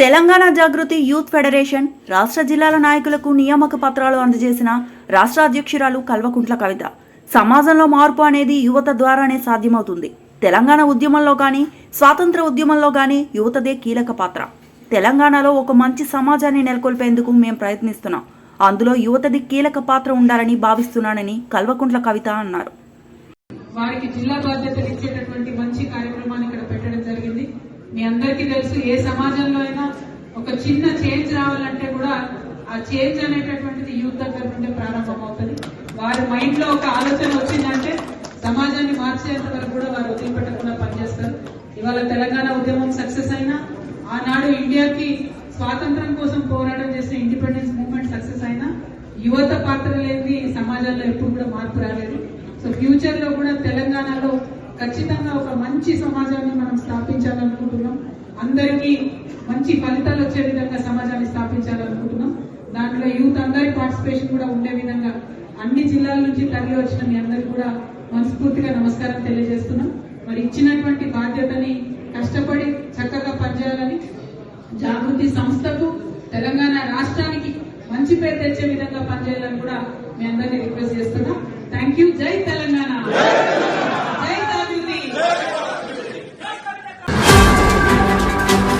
తెలంగాణ జాగృతి youth federation రాష్ట్ర జిల్లాల నాయకులకు నియామక పత్రాలు అందజేసిన రాష్ట్ర అధ్యక్షురాలు కల్వకుంట్ల కవిత. సమాజంలో మార్పు అనేది యువత ద్వారానే సాధ్యమవుతుంది. తెలంగాణ ఉద్యమంలో కానీ స్వాతంత్ర ఉద్యమంలో కానీ యువతదే కీలక పాత్ర. తెలంగాణలో ఒక మంచి సమాజాన్ని నెలకొల్పేందుకు మేము ప్రయత్నిస్తున్నాం. అందులో యువతది కీలక పాత్ర ఉండాలని భావిస్తున్నానని కల్వకుంట్ల కవిత అన్నారు. వారికి జిల్లా బాధ్యతలు ఇచ్చేటటువంటి మంచి కార్యక్రమాన్ని ఇక్కడ పెట్టడం జరిగింది. మీ అందరికీ తెలుసు ఏ సమాజంలో అయినా ఒక చిన్న చేంజ్ రావాలంటే కూడా ఆ చేంజ్ అనేటటువంటిది యూత్ దగ్గర నుండి ప్రారంభమవుతుంది. వారి మైండ్లో ఒక ఆలోచన వచ్చిందంటే సమాజాన్ని మార్చేంత వరకు కూడా వారు వదిలిపెట్టకుండా పనిచేస్తారు. ఇవాళ తెలంగాణ ఉద్యమం సక్సెస్ అయినా ఆనాడు ఇండియాకి స్వాతంత్రం కోసం పోరాటం చేసిన ఇండిపెండెన్స్ మూవ్మెంట్ సక్సెస్ అయినా యువత పాత్ర లేని సమాజంలో ఎప్పుడు కూడా మార్పు రాలేదు. సో ఫ్యూచర్లో కూడా తెలంగాణలో ఖచ్చితంగా ఒక మంచి సమాజాన్ని మనం స్థాపించాలనుకుంటున్నాం. అందరికీ మంచి ఫలితాలు వచ్చే విధంగా సమాజాన్ని స్థాపించాలనుకుంటున్నాం. దాంట్లో యూత్ అందరి పార్టిసిపేషన్ కూడా ఉండే విధంగా అన్ని జిల్లాల నుంచి తరలి వచ్చిన మీ అందరికి కూడా మనస్ఫూర్తిగా నమస్కారం తెలియజేస్తున్నాం. మరి ఇచ్చినటువంటి బాధ్యతని కష్టపడి చక్కగా పనిచేయాలని జాగృతి సంస్థకు తెలంగాణ రాష్ట్రానికి మంచి పేరు తెచ్చే విధంగా పనిచేయాలని కూడా మీ అందరినీ రిక్వెస్ట్ చేస్తున్నా. థ్యాంక్ యూ జై తెలంగాణ.